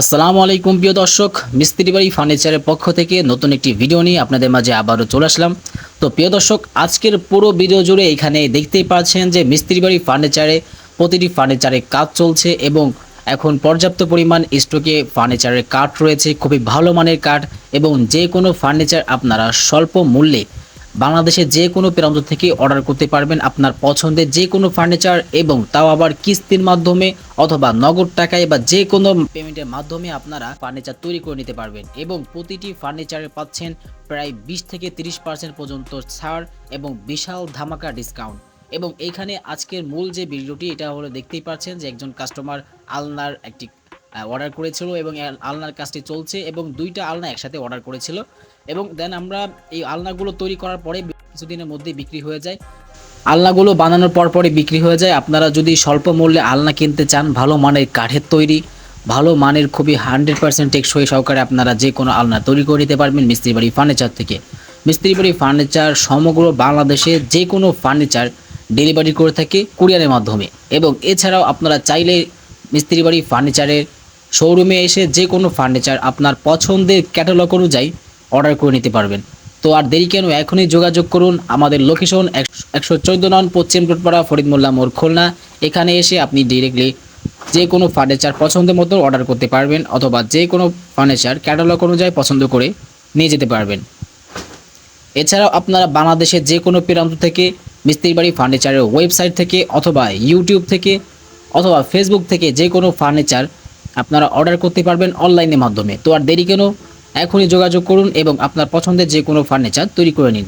আসসালামু আলাইকুম প্রিয় দর্শক, মিস্ত্রি বাড়ি ফার্নিচারের পক্ষ থেকে নতুন একটি ভিডিও নিয়ে আপনাদের মাঝে আবারও চলে আসলাম। তো প্রিয় দর্শক, আজকের পুরো ভিডিও জুড়ে এখানে দেখতেই পাচ্ছেন যে মিস্ত্রি বাড়ি ফার্নিচারে প্রতিটি ফার্নিচারে কাজ চলছে এবং এখন পর্যাপ্ত পরিমাণ স্টকে ফার্নিচারের কাঠ রয়েছে, খুবই ভালো মানের কাঠ এবং যে কোনো ফার্নিচার আপনারা স্বল্প মূল্যে বাংলাদেশের যে কোনো প্রান্ত থেকে অর্ডার করতে পারবেন আপনার পছন্দের যে কোনো ফার্নিচার এবং তাও আবার কিস্তির মাধ্যমে অথবা নগদ টাকায় বা যে কোনো পেমেন্টের মাধ্যমে আপনারা ফার্নিচার তৈরি করে নিতে পারবেন এবং প্রতিটি ফার্নিচারে পাচ্ছেন প্রায় বিশ থেকে তিরিশ পার্সেন্ট পর্যন্ত ছাড় এবং বিশাল ধামাকা ডিসকাউন্ট। এবং এইখানে আজকের মূল যে ভিডিওটি, এটা হলো দেখতেই পাচ্ছেন যে একজন কাস্টমার আলনার একটি অর্ডার করেছিল এবং আলনার কাজটি চলছে এবং দুইটা আলনা একসাথে অর্ডার করেছিল। এবং দেন আমরা এই আলনাগুলো তৈরি করার পরে কিছুদিনের মধ্যে বিক্রি হয়ে যায়। আলনাগুলো বানানোর পর পরে বিক্রি হয়ে যায়। আপনারা যদি স্বল্প মূল্যে আলনা কিনতে চান, ভালো মানের কাঠের তৈরি, ভালো মানের খুবই হান্ড্রেড পার্সেন্ট টেকসই সহকারে আপনারা যে কোনো আলনা তৈরি করে নিতে পারবেন মিস্ত্রি বাড়ি ফার্নিচার থেকে। মিস্ত্রি বাড়ি ফার্নিচার সমগ্র বাংলাদেশে যে কোনো ফার্নিচার ডেলিভারি করে থাকে কুরিয়ারের মাধ্যমে। এবং এছাড়াও আপনারা চাইলে মিস্ত্রি বাড়ি ফার্নিচারের শোরুমে এসে যে কোনো ফার্নিচার আপনার পছন্দের ক্যাটালগ অনুযায়ী অর্ডার করে নিতে পারবেন। তো আর দেরি কেন, এখনই যোগাযোগ করুন আমাদের লোকেশন একশো চোদ্দ নন পশ্চিম রোডপাড়া ফরিদ মোল্লা মোড় খুলনা। এখানে এসে আপনি ডিরেক্টলি যে কোনো ফার্নিচার পছন্দের মতো অর্ডার করতে পারবেন অথবা যে কোনো ফার্নিচার ক্যাটালগ অনুযায়ী পছন্দ করে নিয়ে যেতে পারবেন। এছাড়াও আপনারা বাংলাদেশের যে কোনো প্রান্ত থেকে মিস্ত্রি বাড়ি ফার্নিচারের ওয়েবসাইট থেকে অথবা ইউটিউব থেকে অথবা ফেসবুক থেকে যে কোনো ফার্নিচার আপনারা অর্ডার করতে পারবেন অনলাইনের মাধ্যমে। তো আর দেরি কেন? এখনই যোগাযোগ করুন এবং আপনার পছন্দের যে কোনো ফার্নিচার তৈরি করে নিন।